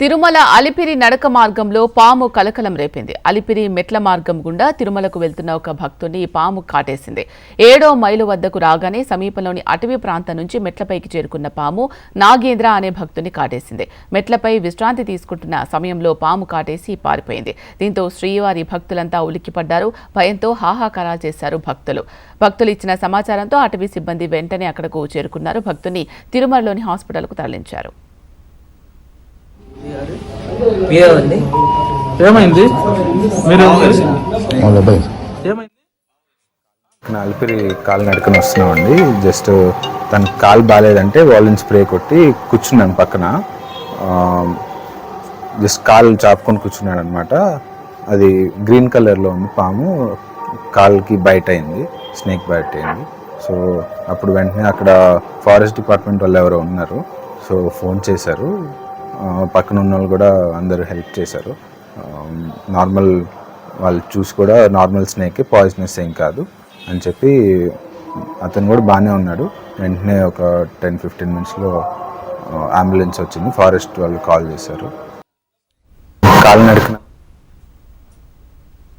తిరుమల అలిపిరి నడక మార్గంలో పాము కలకలం రేపింది. అలిపిరి మెట్ల మార్గం గుండా తిరుమలకు వెళ్తున్న ఒక భక్తుడిని ఈ పాము కాటేసింది. ఏడో మైలు వద్దకు రాగానే సమీపంలోని అటవీ ప్రాంతం నుంచి మెట్లపైకి చేరుకున్న పాము నాగేంద్ర అనే భక్తుని కాటేసింది. మెట్లపై విశ్రాంతి తీసుకుంటున్న సమయంలో పాము కాటేసి పారిపోయింది. దీంతో శ్రీవారి భక్తులంతా ఉలిక్కిపడ్డారు. భయంతో హాహాకారాలు చేశారు భక్తులు. భక్తులు ఇచ్చిన సమాచారంతో అటవీ సిబ్బంది వెంటనే అక్కడకు చేరుకున్నారు. భక్తుని తిరుమలలోని హాస్పిటల్కు తరలించారు. ఏమైంది? మీరు ఏమైంది నా అలిపిరి కాలు నడుకుని వస్తున్నామండి. జస్ట్ తన కాలు బాగాలేదంటే వాలిన్ స్ప్రే కొట్టి కూర్చున్నాను పక్కన. జస్ట్ కాలు చాపుకొని కూర్చున్నాడు అనమాట అది గ్రీన్ కలర్లో ఉంది పాము. కాల్కి బయట అయింది. స్నేక్ బయట అయింది. సో అప్పుడు వెంటనే అక్కడ ఫారెస్ట్ డిపార్ట్మెంట్ వాళ్ళు ఎవరో ఉన్నారు. సో ఫోన్ చేశారు. పక్కన ఉన్న వాళ్ళు కూడా అందరూ హెల్ప్ చేశారు. నార్మల్ వాళ్ళు చూసి కూడా నార్మల్ స్నేక్ పాయిజనస్ ఏం కాదు అని చెప్పి అతను కూడా బాగానే ఉన్నాడు. వెంటనే ఒక టెన్ ఫిఫ్టీన్ మినిట్స్లో అంబులెన్స్ వచ్చింది. ఫారెస్ట్ వాళ్ళు కాల్ చేశారు. కాలినడకన